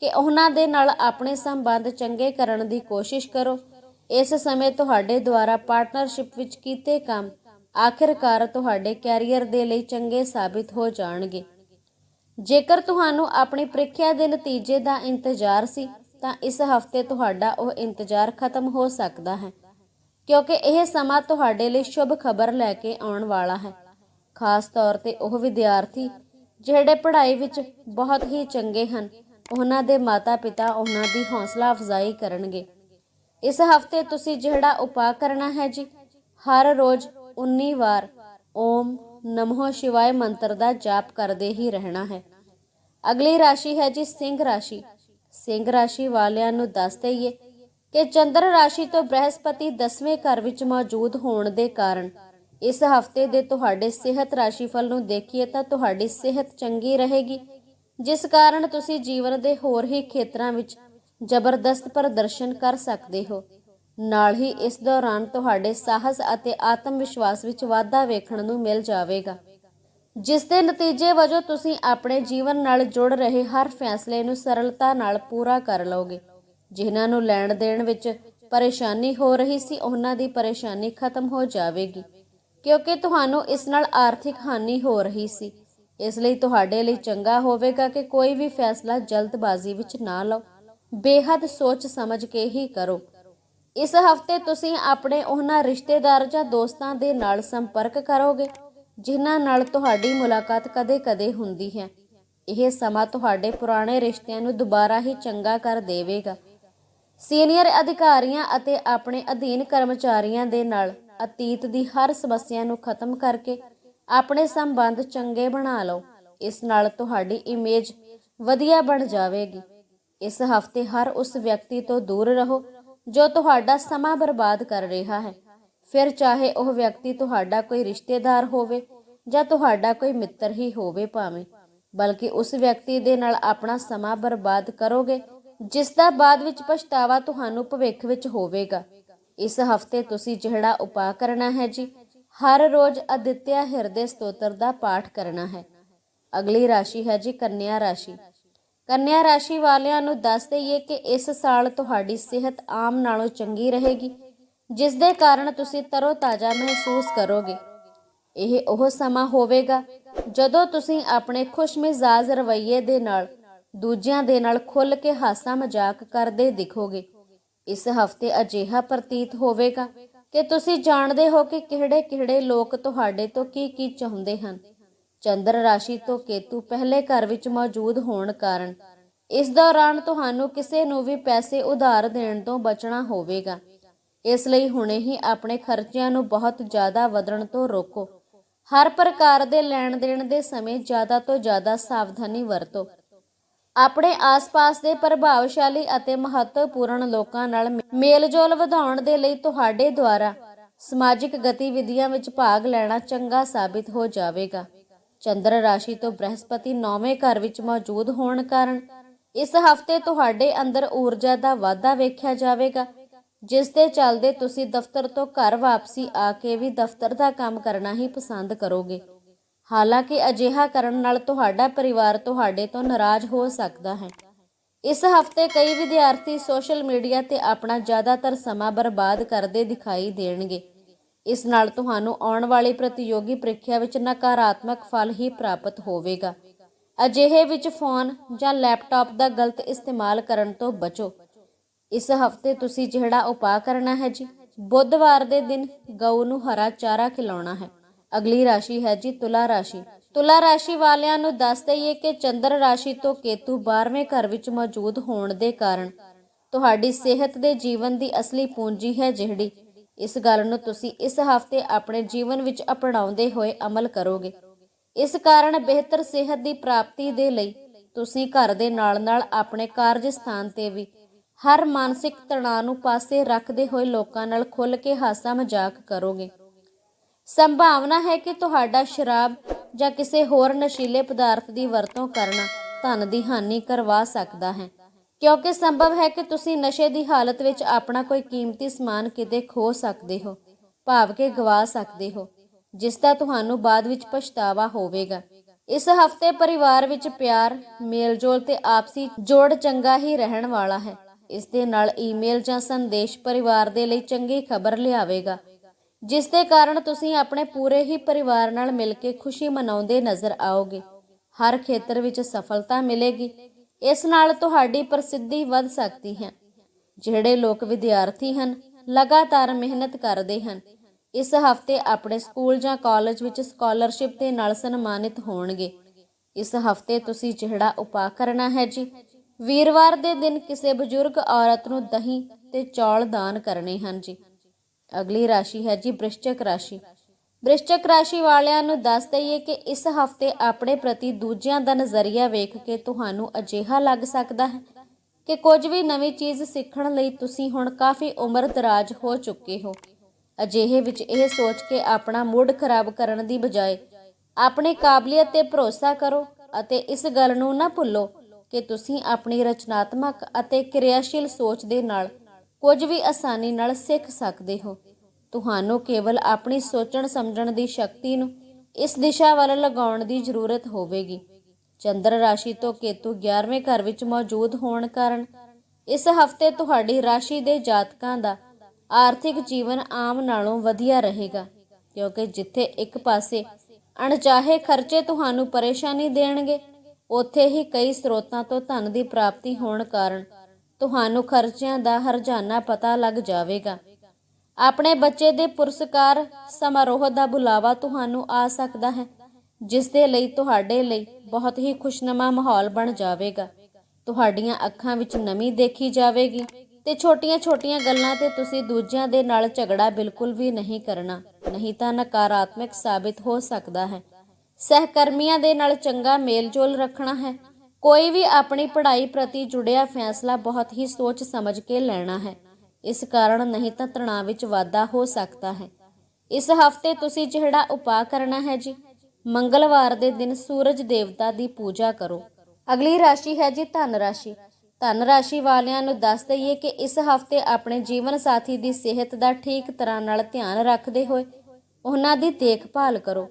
S1: ਕਿ ਉਹਨਾਂ ਦੇ ਨਾਲ ਆਪਣੇ ਸੰਬੰਧ ਚੰਗੇ ਕਰਨ ਦੀ ਕੋਸ਼ਿਸ਼ ਕਰੋ ਇਸ ਸਮੇਂ ਤੁਹਾਡੇ ਦੁਆਰਾ ਪਾਰਟਨਰਸ਼ਿਪ ਵਿੱਚ ਕੀਤੇ ਕੰਮ ਆਖਿਰਕਾਰ ਤੁਹਾਡੇ ਕੈਰੀਅਰ ਦੇ ਲਈ ਚੰਗੇ ਸਾਬਿਤ ਹੋ ਜਾਣਗੇ। ਜੇਕਰ ਤੁਹਾਨੂੰ ਆਪਣੀ ਪ੍ਰੀਖਿਆ ਦੇ ਨਤੀਜੇ ਦਾ ਇੰਤਜ਼ਾਰ ਸੀ, ਤਾਂ ਇਸ ਹਫ਼ਤੇ ਤੁਹਾਡਾ ਉਹ ਇੰਤਜ਼ਾਰ ਖਤਮ ਹੋ ਸਕਦਾ ਹੈ, ਕਿਉਂਕਿ ਇਹ ਸਮਾਂ ਤੁਹਾਡੇ ਲਈ ਸ਼ੁਭ ਖਬਰ ਲੈ ਕੇ ਆਉਣ ਵਾਲਾ ਹੈ। ਖਾਸ ਤੌਰ ਤੇ ਉਹ ਵਿਦਿਆਰਥੀ ਜਿਹੜੇ ਪੜ੍ਹਾਈ ਵਿੱਚ ਬਹੁਤ ਹੀ ਚੰਗੇ ਹਨ, ਉਹਨਾਂ ਦੇ ਮਾਤਾ-ਪਿਤਾ ਉਹਨਾਂ ਦੀ ਹੌਸਲਾ ਅਫਜ਼ਾਈ ਕਰਨਗੇ। ਇਸ ਹਫ਼ਤੇ ਤੁਸੀਂ ਜਿਹੜਾ ਉਪਾਅ ਕਰਨਾ ਹੈ ਜੀ, ਹਰ ਰੋਜ਼ 19 ਵਾਰ ਓਮ ਨਮੋ ਸ਼ਿਵਾਏ ਮੰਤਰ ਦਾ ਜਾਪ ਕਰਦੇ ਹੀ ਰਹਿਣਾ ਹੈ। ਅਗਲੀ ਰਾਸ਼ੀ ਹੈ ਜੀ ਸਿੰਘ ਰਾਸ਼ੀ। ਸਿੰਘ ਰਾਸ਼ੀ ਵਾਲਿਆਂ ਨੂੰ ਦੱਸ ਦਈਏ ਕਿ ਚੰਦਰ ਰਾਸ਼ੀ ਤੋਂ ਬ੍ਰਹਸਪਤੀ 10ਵੇਂ ਘਰ ਵਿੱਚ ਮੌਜੂਦ ਹੋਣ ਦੇ ਕਾਰਨ ਇਸ ਹਫ਼ਤੇ ਦੇ ਤੁਹਾਡੇ ਸਿਹਤ ਰਾਸ਼ੀ ਫਲ ਨੂੰ ਦੇਖੀਏ ਤਾਂ ਤੁਹਾਡੀ ਸਿਹਤ ਚੰਗੀ ਰਹੇਗੀ, ਜਿਸ ਕਾਰਨ ਤੁਸੀਂ ਜੀਵਨ ਦੇ ਹੋਰ ਹੀ ਖੇਤਰਾਂ ਵਿੱਚ ਜ਼ਬਰਦਸਤ ਪ੍ਰਦਰਸ਼ਨ ਕਰ ਸਕਦੇ ਹੋ। ਨਾਲ ਹੀ ਇਸ ਦੌਰਾਨ ਤੁਹਾਡੇ ਸਾਹਸ ਅਤੇ ਆਤਮ ਵਿਸ਼ਵਾਸ ਵਿੱਚ ਵਾਧਾ ਵੇਖਣ ਨੂੰ ਮਿਲ ਜਾਵੇਗਾ। ਜਿਸ ਦੇ ਨਤੀਜੇ ਵਜੋਂ ਤੁਸੀਂ ਆਪਣੇ ਜੀਵਨ ਨਾਲ ਜੁੜ ਰਹੇ ਹਰ ਫੈਸਲੇ ਨੂੰ ਸਰਲਤਾ ਨਾਲ ਪੂਰਾ ਕਰ ਲਓਗੇ। ਜਿਨ੍ਹਾਂ ਨੂੰ ਲੈਣ ਦੇਣ ਵਿੱਚ ਪਰੇਸ਼ਾਨੀ ਹੋ ਰਹੀ ਸੀ, ਉਹਨਾਂ ਦੀ ਪਰੇਸ਼ਾਨੀ ਖਤਮ ਹੋ ਜਾਵੇਗੀ, ਕਿਉਂਕਿ ਤੁਹਾਨੂੰ ਇਸ ਨਾਲ ਆਰਥਿਕ ਹਾਨੀ ਹੋ ਰਹੀ ਸੀ। ਇਸ ਲਈ ਤੁਹਾਡੇ ਲਈ ਚੰਗਾ ਹੋਵੇਗਾ ਕਿ ਕੋਈ ਵੀ ਫੈਸਲਾ ਜਲਦਬਾਜ਼ੀ ਵਿੱਚ ਨਾ ਲਓ। ਬੇਹੱਦ ਸੋਚ ਸਮਝ ਕੇ ਹੀ ਕਰੋ। ਇਸ ਹਫ਼ਤੇ ਤੁਸੀਂ ਆਪਣੇ ਉਹਨਾਂ ਰਿਸ਼ਤੇਦਾਰ ਜਾਂ ਦੋਸਤਾਂ ਦੇ ਨਾਲ ਸੰਪਰਕ ਕਰੋਗੇ, ਜਿਨ੍ਹਾਂ ਨਾਲ ਤੁਹਾਡੀ ਮੁਲਾਕਾਤ ਕਦੇ-ਕਦੇ ਹੁੰਦੀ ਹੈ। ਇਹ ਸਮਾਂ ਤੁਹਾਡੇ ਪੁਰਾਣੇ ਰਿਸ਼ਤਿਆਂ ਨੂੰ ਦੁਬਾਰਾ ਹੀ ਚੰਗਾ ਕਰ ਦੇਵੇਗਾ। ਸੀਨੀਅਰ ਅਧਿਕਾਰੀਆਂ ਅਤੇ ਆਪਣੇ ਅਧੀਨ ਕਰਮਚਾਰੀਆਂ ਦੇ ਨਾਲ ਅਤੀਤ ਦੀ ਹਰ ਸਮੱਸਿਆ ਨੂੰ ਖਤਮ ਕਰਕੇ ਆਪਣੇ ਸੰਬੰਧ ਚੰਗੇ ਬਣਾ ਲਓ। ਇਸ ਨਾਲ ਤੁਹਾਡੀ ਇਮੇਜ ਵਧੀਆ ਬਣ ਜਾਵੇਗੀ। ਇਸ ਹਫ਼ਤੇ ਹਰ ਉਸ ਵਿਅਕਤੀ ਤੋਂ ਦੂਰ ਰਹੋ, ਜੋ ਤੁਹਾਡਾ ਸਮਾਂ ਬਰਬਾਦ ਕਰ ਰਿਹਾ ਹੈ। ਫਿਰ ਚਾਹੇ ਉਹ ਵਿਅਕਤੀ ਤੁਹਾਡਾ ਕੋਈ ਰਿਸ਼ਤੇਦਾਰ ਹੋਵੇ ਜਾਂ ਤੁਹਾਡਾ ਕੋਈ ਮਿੱਤਰ ਹੀ ਹੋਵੇ ਭਾਵੇਂ, ਬਲਕਿ ਉਸ ਵਿਅਕਤੀ ਦੇ ਨਾਲ ਆਪਣਾ ਸਮਾਂ ਬਰਬਾਦ ਕਰੋਗੇ, ਜਿਸ ਦਾ ਬਾਅਦ ਵਿੱਚ ਪਛਤਾਵਾ ਤੁਹਾਨੂੰ ਭਵਿੱਖ ਵਿੱਚ ਹੋਵੇਗਾ। ਇਸ ਹਫ਼ਤੇ ਤੁਸੀਂ ਜਿਹੜਾ ਉਪਾਅ ਕਰਨਾ ਹੈ ਜੀ, ਹਰ ਰੋਜ਼ ਅਦਿੱਤਿਆ ਹਿਰਦੇ ਸਤੋਤਰ ਦਾ ਪਾਠ ਕਰਨਾ ਹੈ। ਅਗਲੀ ਰਾਸ਼ੀ ਹੈ ਜੀ ਕੰਨਿਆ ਰਾਸ਼ੀ। ਕੰਨਿਆ ਰਾਸ਼ੀ ਵਾਲਿਆਂ ਨੂੰ ਦੱਸ ਦਈਏ ਕਿ ਇਸ ਸਾਲ ਤੁਹਾਡੀ ਸਿਹਤ ਆਮ ਨਾਲੋਂ ਚੰਗੀ ਰਹੇਗੀ, ਜਿਸ ਦੇ ਕਾਰਨ ਤੁਸੀਂ ਤਰੋ-ਤਾਜ਼ਾ ਮਹਿਸੂਸ ਕਰੋਗੇ। ਇਹ ਉਹ ਸਮਾਂ ਹੋਵੇਗਾ ਜਦੋਂ ਤੁਸੀਂ ਆਪਣੇ ਖੁਸ਼ਮਿਜ਼ਾਜ ਰਵੱਈਏ ਦੇ ਨਾਲ, ਦੂਜਿਆਂ ਦੇ ਨਾਲ ਖੁੱਲ ਕੇ ਹਾਸਾ ਮਜ਼ਾਕ ਕਰਦੇ ਦਿਖੋਗੇ। ਇਸ ਹਫ਼ਤੇ ਅਜਿਹਾ ਪ੍ਰਤੀਤ ਹੋਵੇਗਾ ਕਿ ਤੁਸੀਂ ਜਾਣਦੇ ਹੋ ਕਿ ਕਿਹੜੇ-ਕਿਹੜੇ ਲੋਕ ਤੁਹਾਡੇ ਤੋਂ ਕੀ ਕੀ ਚਾਹੁੰਦੇ ਹਨ। ਚੰਦਰ ਰਾਸ਼ੀ ਤੋਂ ਕੇਤੂ ਪਹਿਲੇ ਘਰ ਵਿੱਚ ਮੌਜੂਦ ਹੋਣ ਕਾਰਨ। ਇਸ ਦੌਰਾਨ ਤੁਹਾਨੂੰ ਕਿਸੇ ਨੂੰ ਵੀ ਪੈਸੇ ਉਧਾਰ ਦੇਣ ਤੋਂ ਬਚਣਾ ਹੋਵੇਗਾ। ਇਸ ਲਈ ਹੁਣੇ ਹੀ ਆਪਣੇ ਖਰਚਿਆਂ ਨੂੰ ਬਹੁਤ ਜ਼ਿਆਦਾ ਵਧਣ ਤੋਂ ਰੋਕੋ। ਹਰ ਪ੍ਰਕਾਰ ਦੇ ਲੈਣ ਦੇਣ ਦੇ ਸਮੇਂ ਜ਼ਿਆਦਾ ਤੋਂ ਜ਼ਿਆਦਾ ਸਾਵਧਾਨੀ ਵਰਤੋ। ਆਪਣੇ ਆਸ-ਪਾਸ ਦੇ ਪ੍ਰਭਾਵਸ਼ਾਲੀ ਅਤੇ ਮਹੱਤਵਪੂਰਨ ਲੋਕਾਂ ਨਾਲ ਮੇਲਜੋਲ ਵਧਾਉਣ ਦੇ ਲਈ ਤੁਹਾਡੇ ਦੁਆਰਾ ਸਮਾਜਿਕ ਗਤੀਵਿਧੀਆਂ ਵਿੱਚ ਭਾਗ ਲੈਣਾ ਚੰਗਾ ਸਾਬਿਤ ਹੋ ਜਾਵੇਗਾ। ਚੰਦਰ ਰਾਸ਼ੀ ਤੋਂ ਬ੍ਰਹਸਪਤੀ ਨੌਵੇਂ ਘਰ ਵਿੱਚ ਮੌਜੂਦ ਹੋਣ ਕਾਰਨ ਇਸ ਹਫ਼ਤੇ ਤੁਹਾਡੇ ਅੰਦਰ ਊਰਜਾ ਦਾ ਵਾਧਾ ਵੇਖਿਆ ਜਾਵੇਗਾ, ਜਿਸ ਦੇ ਚੱਲਦੇ ਤੁਸੀਂ ਦਫ਼ਤਰ ਤੋਂ ਘਰ ਵਾਪਸੀ ਆ ਕੇ ਵੀ ਦਫ਼ਤਰ ਦਾ ਕੰਮ ਕਰਨਾ ਹੀ ਪਸੰਦ ਕਰੋਗੇ। ਹਾਲਾਂਕਿ ਅਜਿਹਾ ਕਰਨ ਨਾਲ ਤੁਹਾਡਾ ਪਰਿਵਾਰ ਤੁਹਾਡੇ ਤੋਂ ਨਾਰਾਜ਼ ਹੋ ਸਕਦਾ ਹੈ। ਇਸ ਹਫ਼ਤੇ ਕਈ ਵਿਦਿਆਰਥੀ ਸੋਸ਼ਲ ਮੀਡੀਆ ਤੇ ਆਪਣਾ ਜ਼ਿਆਦਾਤਰ ਸਮਾਂ ਬਰਬਾਦ ਕਰਦੇ ਦਿਖਾਈ ਦੇਣਗੇ। ਇਸ ਨਾਲ ਤੁਹਾਨੂੰ ਆਉਣ ਵਾਲੀ ਪ੍ਰਤੀਯੋਗੀ ਪ੍ਰੀਖਿਆ ਵਿੱਚ ਨਕਾਰਾਤਮਕ ਫਲ ਹੀ ਪ੍ਰਾਪਤ ਹੋਵੇਗਾ। ਅਜਿਹੇ ਵਿੱਚ ਫੋਨ ਜਾਂ ਲੈਪਟਾਪ ਦਾ ਗਲਤ ਇਸਤੇਮਾਲ ਕਰਨ ਤੋਂ ਬਚੋ। ਇਸ ਹਫ਼ਤੇ ਤੁਸੀਂ ਜਿਹੜਾ ਉਪਾਅ ਕਰਨਾ ਹੈ ਜੀ, ਬੁੱਧਵਾਰ ਦੇ ਦਿਨ ਗਊ ਨੂੰ ਹਰਾ ਚਾਰਾ ਖਿਲਾਉਣਾ ਹੈ। ਅਗਲੀ ਰਾਸ਼ੀ ਹੈ ਜੀ ਤੁਲਾ ਰਾਸ਼ੀ। ਤੁਲਾ ਰਾਸ਼ੀ ਵਾਲਿਆਂ ਨੂੰ ਦੱਸ ਦਈਏ ਕਿ ਚੰਦਰ ਰਾਸ਼ੀ ਤੋਂ ਕੇਤੂ 12ਵੇਂ ਘਰ ਵਿੱਚ ਮੌਜੂਦ ਹੋਣ ਦੇ ਕਾਰਨ ਤੁਹਾਡੀ ਸਿਹਤ ਦੇ ਜੀਵਨ ਦੀ ਅਸਲੀ ਪੂੰਜੀ ਹੈ ਜਿਹੜੀ। ਇਸ ਗੱਲ ਨੂੰ ਤੁਸੀਂ ਇਸ ਹਫ਼ਤੇ ਆਪਣੇ ਜੀਵਨ ਵਿੱਚ ਅਪਣਾਉਂਦੇ ਹੋਏ ਅਮਲ ਕਰੋਗੇ। ਇਸ ਕਾਰਨ ਬਿਹਤਰ ਸਿਹਤ ਦੀ ਪ੍ਰਾਪਤੀ ਦੇ ਲਈ ਤੁਸੀਂ ਘਰ ਦੇ ਨਾਲ-ਨਾਲ ਆਪਣੇ ਕਾਰਜ ਸਥਾਨ ਤੇ ਵੀ ਹਰ ਮਾਨਸਿਕ ਤਣਾਅ ਨੂੰ ਪਾਸੇ ਰੱਖਦੇ ਹੋਏ ਲੋਕਾਂ ਨਾਲ ਖੁੱਲ ਕੇ ਹਾਸਾ ਮਜ਼ਾਕ ਕਰੋਗੇ। ਸੰਭਾਵਨਾ ਹੈ ਕਿ ਤੁਹਾਡਾ ਸ਼ਰਾਬ ਜਾਂ ਕਿਸੇ ਹੋਰ ਨਸ਼ੀਲੇ ਪਦਾਰਥ ਦੀ ਵਰਤੋਂ ਕਰਨਾ ਧਨ ਦੀ ਹਾਨੀ ਕਰਵਾ ਸਕਦਾ ਹੈ। ਕਿਉਂਕਿ ਸੰਭਵ ਹੈ ਕਿ ਤੁਸੀਂ ਨਸ਼ੇ ਦੀ ਹਾਲਤ ਵਿੱਚ ਆਪਣਾ ਕੋਈ ਕੀਮਤੀ ਸਮਾਨ ਕਿਤੇ ਖੋ ਸਕਦੇ ਹੋ, ਭਾਵ ਕਿ ਗਵਾ ਸਕਦੇ ਹੋ, ਜਿਸ ਦਾ ਤੁਹਾਨੂੰ ਬਾਅਦ ਵਿੱਚ ਪਛਤਾਵਾ ਹੋਵੇਗਾ। ਇਸ ਹਫ਼ਤੇ ਪਰਿਵਾਰ ਵਿੱਚ ਪਿਆਰ, ਮੇਲਜੋਲ ਤੇ ਆਪਸੀ ਜੋੜ ਚੰਗਾ ਹੀ ਰਹਿਣ ਵਾਲਾ ਹੈ। ਇਸ ਦੇ ਨਾਲ ਈਮੇਲ ਜਾਂ ਸੰਦੇਸ਼ ਪਰਿਵਾਰ ਦੇ ਲਈ ਚੰਗੀ ਖਬਰ ਲਿਆਵੇਗਾ, ਜਿਸ ਦੇ ਕਾਰਨ ਤੁਸੀਂ ਆਪਣੇ ਪੂਰੇ ਹੀ ਪਰਿਵਾਰ ਨਾਲ ਮਿਲ ਕੇ ਖੁਸ਼ੀ ਮਨਾਉਂਦੇ ਨਜ਼ਰ ਆਓਗੇ। ਹਰ ਖੇਤਰ ਵਿੱਚ ਸਫਲਤਾ ਮਿਲੇਗੀ। ਇਸ ਨਾਲ ਤੁਹਾਡੀ ਪ੍ਰਸਿੱਧੀ ਵੱਧ ਸਕਦੀ ਹੈ। ਜਿਹੜੇ ਲੋਕ ਵਿਦਿਆਰਥੀ ਹਨ, ਲਗਾਤਾਰ ਮਿਹਨਤ ਕਰਦੇ ਹਨ, ਇਸ ਹਫ਼ਤੇ ਆਪਣੇ ਸਕੂਲ ਜਾਂ ਕਾਲਜ ਵਿੱਚ ਸਕਾਲਰਸ਼ਿਪ ਦੇ ਨਾਲ ਸਨਮਾਨਿਤ ਹੋਣਗੇ। ਇਸ ਹਫ਼ਤੇ ਤੁਸੀਂ ਜਿਹੜਾ ਉਪਾਅ ਕਰਨਾ ਹੈ ਜੀ, ਵੀਰਵਾਰ ਦੇ ਦਿਨ ਕਿਸੇ ਬਜ਼ੁਰਗ ਔਰਤ ਨੂੰ ਦਹੀਂ ਤੇ ਚੌਲ ਦਾਨ ਕਰਨੇ ਹਨ ਜੀ। ਅਗਲੀ ਰਾਸ਼ੀ ਹੈ ਜੀ ਬ੍ਰਿਸ਼ਚਕ ਰਾਸ਼ੀ। ਬ੍ਰਿਸ਼ਚਕ ਰਾਸ਼ੀ ਵਾਲਿਆਂ ਨੂੰ ਦੱਸ ਦਈਏ ਕਿ ਇਸ ਹਫ਼ਤੇ ਆਪਣੇ ਪ੍ਰਤੀ ਦੂਜਿਆਂ ਦਾ ਨਜ਼ਰੀਆ ਵੇਖ ਕੇ ਤੁਹਾਨੂੰ ਅਜਿਹਾ ਲੱਗ ਸਕਦਾ ਹੈ ਕਿ ਕੁਝ ਵੀ ਨਵੀਂ ਚੀਜ਼ ਸਿੱਖਣ ਲਈ ਤੁਸੀਂ ਹੁਣ ਕਾਫੀ ਉਮਰ ਦਰਾਜ ਹੋ ਚੁੱਕੇ ਹੋ। ਅਜਿਹੇ ਵਿੱਚ ਇਹ ਸੋਚ ਕੇ ਆਪਣਾ ਮੂਡ ਖਰਾਬ ਕਰਨ ਦੀ ਬਜਾਏ ਆਪਣੀ ਕਾਬਲੀਅਤ ਤੇ ਭਰੋਸਾ ਕਰੋ ਅਤੇ ਇਸ ਗੱਲ ਨੂੰ ਨਾ ਭੁੱਲੋ ਕਿ ਤੁਸੀਂ ਆਪਣੀ ਰਚਨਾਤਮਕ ਅਤੇ ਕਿਰਿਆਸ਼ੀਲ ਸੋਚ ਦੇ ਨਾਲ ਕੁਝ ਵੀ ਆਸਾਨੀ ਨਾਲ ਸਿੱਖ ਸਕਦੇ ਹੋ। ਤੁਹਾਨੂੰ ਕੇਵਲ ਆਪਣੀ ਸੋਚਣ ਸਮਝਣ ਦੀ ਸ਼ਕਤੀ ਨੂੰ ਇਸ ਦਿਸ਼ਾ ਵੱਲ ਲਗਾਉਣ ਦੀ ਜ਼ਰੂਰਤ ਹੋਵੇਗੀ। ਚੰਦਰ ਰਾਸ਼ੀ ਤੋਂ ਕੇਤੂ 11ਵੇਂ ਘਰ ਵਿੱਚ ਮੌਜੂਦ ਹੋਣ ਕਾਰਨ ਇਸ ਹਫ਼ਤੇ ਤੁਹਾਡੀ ਰਾਸ਼ੀ ਦੇ ਜਾਤਕਾਂ ਦਾ ਆਰਥਿਕ ਜੀਵਨ ਆਮ ਨਾਲੋਂ ਵਧੀਆ ਰਹੇਗਾ, ਕਿਉਂਕਿ ਜਿੱਥੇ ਇੱਕ ਪਾਸੇ ਅਣਚਾਹੇ ਖਰਚੇ ਤੁਹਾਨੂੰ ਪਰੇਸ਼ਾਨੀ ਦੇਣਗੇ, ਉੱਥੇ ਹੀ ਕਈ ਸਰੋਤਾਂ ਤੋਂ ਧਨ ਦੀ ਪ੍ਰਾਪਤੀ ਹੋਣ ਕਾਰਨ ਤੁਹਾਨੂੰ ਖਰਚਿਆਂ ਦਾ ਹਰਜਾਨਾ ਪਤਾ ਲੱਗ ਜਾਵੇਗਾ। ਆਪਣੇ ਬੱਚੇ ਦੇ ਪੁਰਸਕਾਰ ਸਮਾਰੋਹ ਦਾ ਬੁਲਾਵਾ ਤੁਹਾਨੂੰ ਆ ਸਕਦਾ ਹੈ, ਜਿਸ ਦੇ ਲਈ ਤੁਹਾਡੇ ਲਈ ਬਹੁਤ ਹੀ ਖੁਸ਼ਨਮਾ ਮਾਹੌਲ ਬਣ ਜਾਵੇਗਾ। ਤੁਹਾਡੀਆਂ ਅੱਖਾਂ ਵਿੱਚ ਨਮੀ ਦੇਖੀ ਜਾਵੇਗੀ ਤੇ ਛੋਟੀਆਂ-ਛੋਟੀਆਂ ਗੱਲਾਂ ਤੇ ਤੁਸੀਂ ਦੂਜਿਆਂ ਦੇ ਨਾਲ ਝਗੜਾ ਬਿਲਕੁਲ ਵੀ ਨਹੀਂ ਕਰਨਾ, ਨਹੀਂ ਤਾਂ ਨਕਾਰਾਤਮਕ ਸਾਬਿਤ ਹੋ ਸਕਦਾ ਹੈ। ਸਹਿਕਰਮੀਆਂ ਦੇ ਨਾਲ ਚੰਗਾ ਮੇਲਜੋਲ ਰੱਖਣਾ ਹੈ। ਕੋਈ ਵੀ ਆਪਣੀ ਪੜ੍ਹਾਈ ਪ੍ਰਤੀ ਜੁੜਿਆ ਫੈਸਲਾ ਬਹੁਤ ਹੀ ਸੋਚ ਸਮਝ ਕੇ ਲੈਣਾ ਹੈ। ਇਸ ਕਾਰਨ ਨਹੀਂ ਤਾਂ ਤਣਾਅ ਵਿੱਚ ਵਾਧਾ ਹੋ ਸਕਦਾ ਹੈ। ਇਸ ਹਫ਼ਤੇ ਤੁਸੀਂ ਜਿਹੜਾ ਉਪਾਅ ਕਰਨਾ ਹੈ ਜੀ, ਮੰਗਲਵਾਰ ਦੇ ਦਿਨ ਸੂਰਜ ਦੇਵਤਾ ਦੀ ਪੂਜਾ ਕਰੋ। ਅਗਲੀ ਰਾਸ਼ੀ ਹੈ ਜੀ ਧਨ ਰਾਸ਼ੀ। ਧਨ ਰਾਸ਼ੀ ਵਾਲਿਆਂ ਨੂੰ ਦੱਸ ਦਈਏ ਕਿ ਇਸ ਹਫ਼ਤੇ ਆਪਣੇ ਜੀਵਨ ਸਾਥੀ ਦੀ ਸਿਹਤ ਦਾ ਠੀਕ ਤਰ੍ਹਾਂ ਨਾਲ ਧਿਆਨ ਰੱਖਦੇ ਹੋਏ ਉਹਨਾਂ ਦੀ ਦੇਖਭਾਲ ਕਰੋ,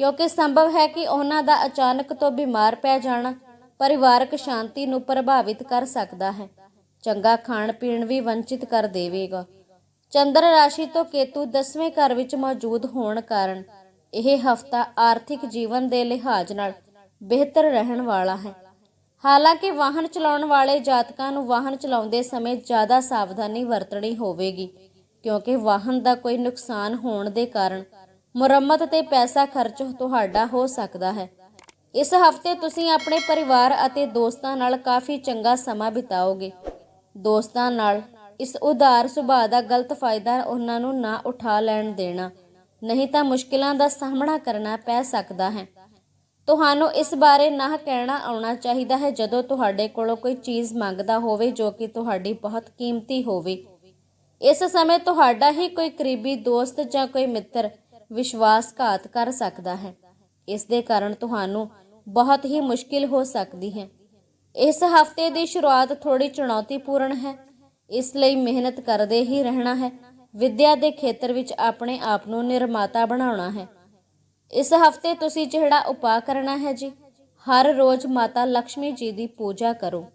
S1: ਕਿਉਂਕਿ ਸੰਭਵ ਹੈ ਕਿ ਉਹਨਾਂ ਦਾ ਅਚਾਨਕ ਤੋਂ ਬਿਮਾਰ ਪੈ ਜਾਣਾ ਪਰਿਵਾਰਕ ਸ਼ਾਂਤੀ ਨੂੰ ਪ੍ਰਭਾਵਿਤ ਕਰ ਸਕਦਾ ਹੈ। ਚੰਗਾ ਖਾਣ ਪੀਣ ਵੀ ਵੰਚਿਤ ਕਰ ਦੇਵੇਗਾ। ਚੰਦਰ ਰਾਸ਼ੀ ਤੋਂ ਕੇਤੂ 10ਵੇਂ ਘਰ ਵਿੱਚ ਮੌਜੂਦ ਹੋਣ ਕਾਰਨ ਇਹ ਹਫਤਾ ਆਰਥਿਕ ਜੀਵਨ ਦੇ ਲਿਹਾਜ਼ ਨਾਲ ਬਿਹਤਰ ਰਹਿਣ ਵਾਲਾ ਹੈ। ਹਾਲਾਂਕਿ ਵਾਹਨ ਚਲਾਉਣ ਵਾਲੇ ਜਾਤਕਾਂ ਨੂੰ ਵਾਹਨ ਚਲਾਉਂਦੇ ਸਮੇਂ ਜ਼ਿਆਦਾ ਸਾਵਧਾਨੀ ਵਰਤਣੀ ਹੋਵੇਗੀ, ਕਿਉਂਕਿ ਵਾਹਨ ਦਾ ਕੋਈ ਨੁਕਸਾਨ ਹੋਣ ਦੇ ਕਾਰਨ ਮੁਰੰਮਤ ਤੇ ਪੈਸਾ ਖਰਚ ਤੁਹਾਡਾ ਹੋ ਸਕਦਾ ਹੈ। ਇਸ ਹਫ਼ਤੇ ਤੁਸੀਂ ਆਪਣੇ ਪਰਿਵਾਰ ਅਤੇ ਦੋਸਤਾਂ ਨਾਲ ਕਾਫੀ ਚੰਗਾ ਸਮਾਂ ਬਿਤਾਓਗੇ। ਦੋਸਤਾਂ ਨਾਲ। ਇਸ ਉਦਾਰ ਸੁਭਾਅ ਦਾ ਗਲਤ ਫਾਇਦਾ ਉਹਨਾਂ ਨੂੰ ਨਾ ਉਠਾ ਲੈਣ ਦੇਣਾ। ਨਹੀਂ ਤਾਂ ਮੁਸ਼ਕਿਲਾਂ ਦਾ ਸਾਹਮਣਾ ਕਰਨਾ ਪੈ ਸਕਦਾ ਹੈ। ਤੁਹਾਨੂੰ ਇਸ ਬਾਰੇ ਨਾ ਕਹਿਣਾ ਆਉਣਾ ਚਾਹੀਦਾ ਹੈ ਜਦੋਂ ਤੁਹਾਡੇ ਕੋਲੋਂ ਕੋਈ ਚੀਜ਼ ਮੰਗਦਾ ਹੋਵੇ ਜੋ ਕਿ ਤੁਹਾਡੀ ਬਹੁਤ ਕੀਮਤੀ ਹੋਵੇ। ਇਸ ਸਮੇਂ ਤੁਹਾਡਾ ਹੀ ਕੋਈ ਕਰੀਬੀ ਦੋਸਤ ਜਾਂ ਕੋਈ ਮਿੱਤਰ ਵਿਸ਼ਵਾਸਘਾਤ ਕਰ ਸਕਦਾ ਹੈ। ਇਸ ਦੇ ਕਾਰਨ ਤੁਹਾਨੂੰ ਬਹੁਤ ਹੀ ਮੁਸ਼ਕਿਲ ਹੋ ਸਕਦੀ ਹੈ। ਇਸ ਹਫ਼ਤੇ ਦੀ ਸ਼ੁਰੂਆਤ ਥੋੜੀ ਚੁਣੌਤੀਪੂਰਨ ਹੈ। ਇਸ ਲਈ ਮਿਹਨਤ ਕਰਦੇ ਹੀ ਰਹਿਣਾ ਹੈ। ਵਿੱਦਿਆ ਦੇ ਖੇਤਰ ਵਿੱਚ ਆਪਣੇ ਆਪ ਨੂੰ ਨਿਰਮਾਤਾ ਬਣਾਉਣਾ ਹੈ। ਇਸ ਹਫ਼ਤੇ ਤੁਸੀਂ ਜਿਹੜਾ ਉਪਾਅ ਕਰਨਾ ਹੈ ਜੀ, ਹਰ ਰੋਜ਼ ਮਾਤਾ ਲక్ష్ਮੀ ਜੀ ਦੀ ਪੂਜਾ ਕਰੋ।